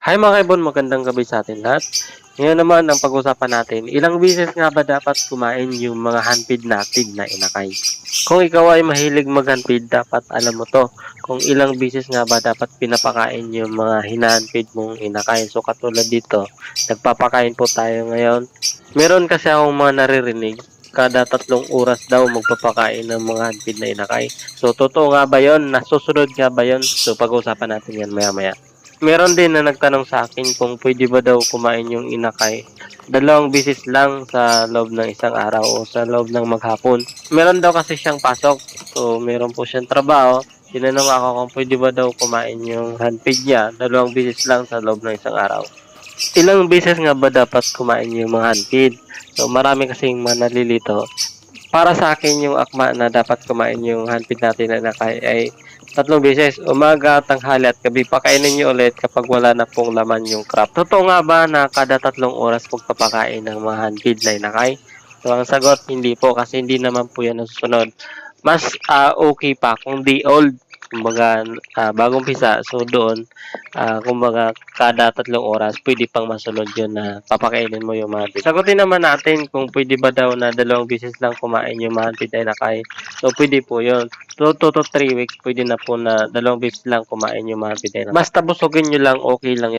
Hi mga kaibon, magandang gabi sa atin lahat. Ngayon naman ang pag-usapan natin, ilang beses nga ba dapat kumain yung mga handfeed natin na inakay? Kung ikaw ay mahilig mag-handfeed, dapat alam mo to. Kung ilang beses nga ba dapat pinapakain yung mga hinahandfeed mong inakay. So katulad dito, nagpapakain po tayo ngayon. Meron kasi akong mga naririnig, kada tatlong oras daw magpapakain ng mga handfeed na inakay. So totoo nga ba yon? Nasusunod nga ba yon? So pag-usapan natin yan maya-maya. Meron din na nagtanong sa akin kung pwede ba daw kumain yung inakay dalawang bisis lang sa loob ng isang araw o sa loob ng maghapon. Meron daw kasi siyang pasok. So, meron po siyang trabaho. Tinanong ako kung pwede ba daw kumain yung handfeed niya dalawang bisis lang sa loob ng isang araw. Ilang beses nga ba dapat kumain yung mga handfeed? So, marami kasing manalilito. Para sa akin, yung akma na dapat kumain yung handfeed natin na nakay ay tatlong beses, umaga, tanghali at gabi. Pakainin nyo ulit kapag wala na pong laman yung crop. Totoo nga ba na kada tatlong oras magpapakain ng mga handfeed na inakay? So, ang sagot, hindi po kasi hindi naman po yan nasusunod. Mas ah, okay pa kung di old, kumbaga ah, bagong pisa. So, doon, ah, kumbaga kada tatlong oras, pwede pang masunod yun na papakainin mo yung handfeed. Sagutin naman natin kung pwede ba daw na dalawang beses lang kumain yung mga handfeed na inakay. So, pwede po yun. 2 to 3 weeks, pwede na po na dalawang beses lang kumain yung mga handfeed na inakay. Basta busogin nyo lang, okay lang